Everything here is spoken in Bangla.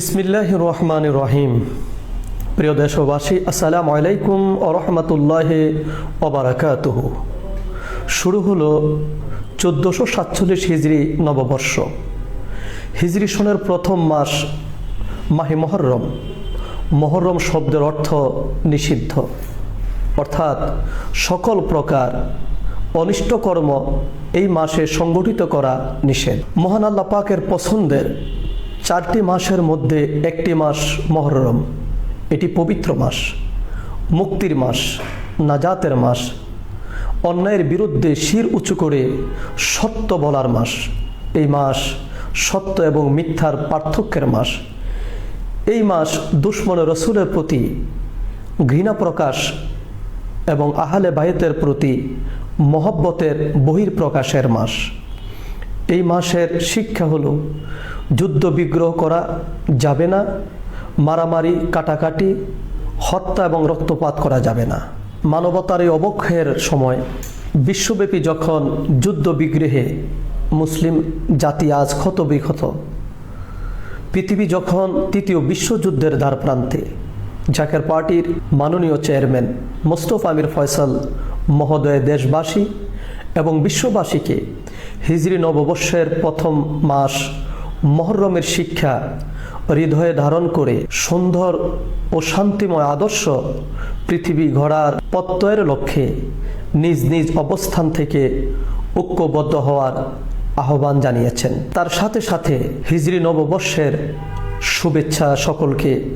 বিসমিল্লাহ রহমান রহিম। প্রিয় দেশবাসী, আসসালামু আলাইকুম ও রহমতুল্লাহ ওবরাকাতুহ শুরু হলো চোদ্দোশো সাতচল্লিশ হিজড়ি নববর্ষ। হিজরি সনের প্রথম মাস মাহি মহরম। মহরম শব্দের অর্থ নিষিদ্ধ। অর্থাৎ সকল প্রকার অনিষ্ট কর্ম এই মাসে সংগঠিত করা নিষেধ। মহান আল্লাহ পাকের পছন্দের চারটি মাসের মধ্যে একটি মাস মহরম, এটি পবিত্র মাস, মুক্তির মাস, নাজাতের মাস। অন্যায়ের বিরুদ্ধে শির উঁচু করে সত্য বলার মাস। এই মাস সত্য এবং মিথ্যার পার্থক্যের মাস। এই মাস দুশ্মন রসুলের প্রতি ঘৃণা প্রকাশ এবং আহলে বায়েতের প্রতি মহব্বতের বহির প্রকাশের মাস। এই মাসের শিক্ষা হলো যুদ্ধ বিগ্রহ করা যাবে না, মারামারি, কাটাকাটি, হত্যা এবং রক্তপাত করা যাবে না। মানবতার এই অবক্ষয়ের সময় বিশ্বব্যাপী যখন যুদ্ধ বিগ্রহে মুসলিম জাতি আজ ক্ষত বিক্ষত পৃথিবী যখন তৃতীয় বিশ্বযুদ্ধের দ্বার প্রান্তে জাকের পার্টির মাননীয় চেয়ারম্যান মোস্তফা আমির ফয়সাল মহোদয় দেশবাসী এবং বিশ্ববাসীকে হিজরি নববর্ষের প্রথম মাস মহরমের শিক্ষা, হৃদয়ে ধারণ করে সুন্দর ও শান্তিময় আদর্শ পৃথিবী ঘোরার প্রত্যয়ের লক্ষ্যে নিজ নিজ অবস্থান থেকে ঐক্যবদ্ধ হওয়ার আহ্বান জানিয়েছেন। তার সাথে সাথে হিজরি নববর্ষের শুভেচ্ছা সকলকে